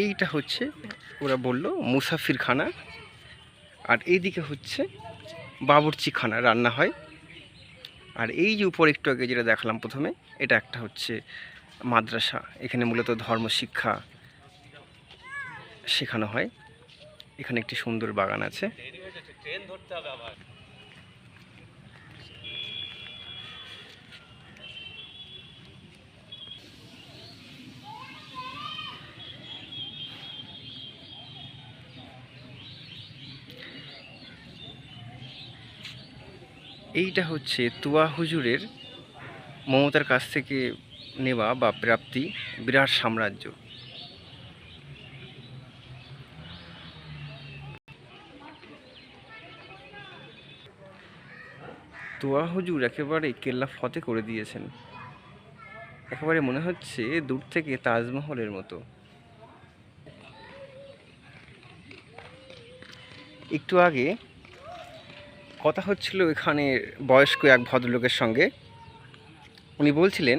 এইটা হচ্ছে, ওরা বলল মুসাফির খানা আর এইদিকে হচ্ছে বাবুর্চি খানা রান্না হয়। আর এই যে উপর একটু আগে যেটা দেখালাম প্রথমে, এটা একটা হচ্ছে মাদ্রাসা। এখানে মূলত ধর্ম শিক্ষা শেখানো হয়। এখানে একটি সুন্দর বাগান আছে। এইটা হচ্ছে তুয়া হুজুরের মমতার কাছ থেকে নেওয়া বা প্রাপ্তি, বিরাট সাম্রাজ্য। তোয়া হুজুর একেবারে কেল্লা ফতে করে দিয়েছেন। একেবারে মনে হচ্ছে দূর থেকে তাজমহলের মতো। একটু আগে কথা হচ্ছিল এখানে বয়স্ক এক ভদ্রলোকের সঙ্গে। উনি বলছিলেন,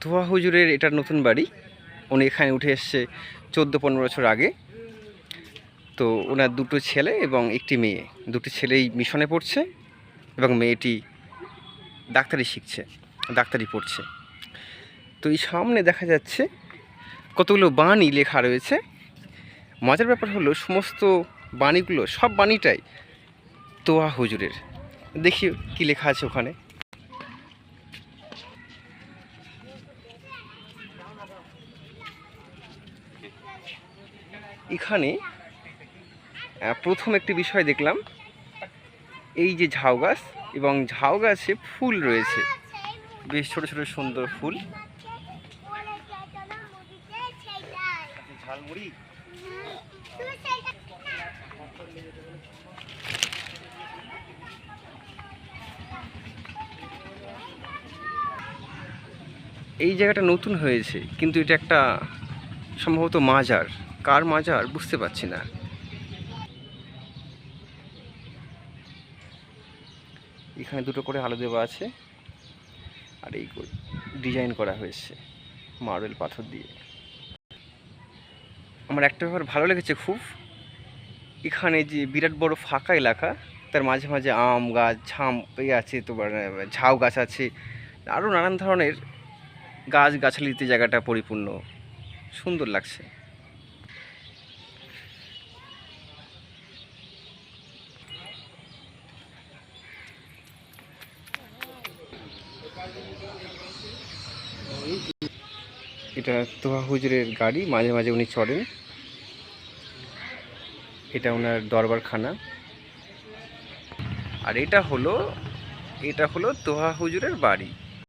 তোয়া হুজুরের এটা নতুন বাড়ি। উনি এখানে উঠে এসছে চোদ্দ পনেরো বছর আগে। তো ওনার দুটো ছেলে এবং একটি মেয়ে। দুটি ছেলেই মিশনে পড়ছে এবং মেয়েটি ডাক্তারি শিখছে, ডাক্তারি পড়ছে। তো এই সামনে দেখা যাচ্ছে কতগুলো বাণী লেখা রয়েছে। মজার ব্যাপার হলো, সমস্ত বাণীগুলো, সব বাণীটাই তোয়া হুজুরের। দেখি কি লেখা আছে ওখানে। এখানে প্রথম একটি বিষয় দেখলাম। এই যে ঝাউ গাছ এবং ঝাউ গাছে ফুল রয়েছে। বেশ ছোট ছোট, সুন্দর ফুল। ঝালমুড়ি? এই জায়গাটা নতুন হয়েছে, কিন্তু এটা একটা সম্ভবত মাজার। কার মাজার বুঝতে পারছি না। এখানে দুটো করে আলো দেওয়া আছে, আর এই ডিজাইন করা হয়েছে মার্বেল পাথর দিয়ে। আমার একটা ব্যাপার ভালো লেগেছে খুব। এখানে যে বিরাট বড় ফাঁকা এলাকা, তার মাঝে মাঝে আম গাছ, ঝাম আছে তোমার, ঝাউ গাছ আছে আরও নানান ধরনের গাছ গাছালিতে জায়গাটা পরিপূর্ণ। সুন্দর লাগছে। এটা তোহা হুজুরের গাড়ি, মাঝে মাঝে উনি চড়েন। এটা ওনার দরবারখানা। আর এটা হলো এটা হলো তোহা হুজুরের বাড়ি।